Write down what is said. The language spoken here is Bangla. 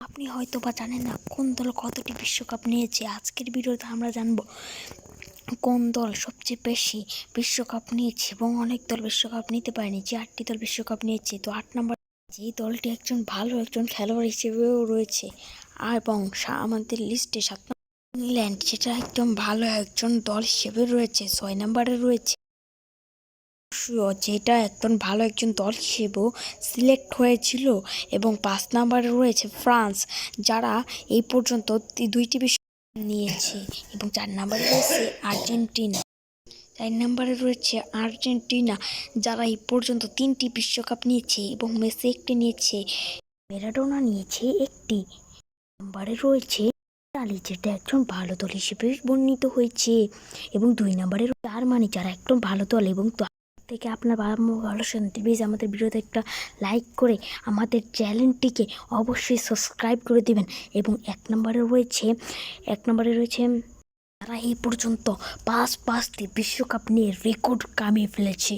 আপনি হয়তো বা জানেন না কোন দল কতটি বিশ্বকাপ নিয়েছে। আজকের ভিডিওতে আমরা জানব কোন দল সবচেয়ে বেশি বিশ্বকাপ নিয়েছে এবং অনেক দল বিশ্বকাপ নিতে পারেনি, যে আটটি দল বিশ্বকাপ নিয়েছে। তো আট নম্বর যে দলটি একজন ভালো একজন খেলোয়াড় হিসেবেও রয়েছে এবং আমাদের লিস্টে সাত নম্বর ইংল্যান্ড, সেটা একদম ভালো একজন দল হিসেবে রয়েছে। ছয় নম্বরে রয়েছে যেটা একজন ভালো একজন দল হিসেবেও সিলেক্ট হয়েছিল এবং পাঁচ নাম্বারে রয়েছে ফ্রান্স, যারা এই পর্যন্ত দুইটি বিশ্ব নিয়েছে এবং চার নাম্বারে রয়েছে আর্জেন্টিনা। চার নম্বরে রয়েছে আর্জেন্টিনা, যারা এই পর্যন্ত তিনটি বিশ্বকাপ নিয়েছে এবং মেসি একটি নিয়েছে। ম্যারাডোনা নিয়েছে একটি। নম্বরে রয়েছে ইতালি, যেটা একজন ভালো দল হিসেবে বর্ণিত হয়েছে। এবং দুই নম্বরে জার্মানি, যারা একদম ভালো দল এবং থেকে আপনার বাবা ভালো শান্তি প্লিজ আমাদের ভিডিওতে একটা লাইক করে আমাদের চ্যানেলটিকে অবশ্যই সাবস্ক্রাইব করে দিবেন। এবং এক নম্বরে রয়েছে, এক নম্বরে রয়েছে, তারা এই পর্যন্ত পাঁচ পাঁচটি বিশ্বকাপ নিয়ে রেকর্ড কামিয়ে ফেলেছে।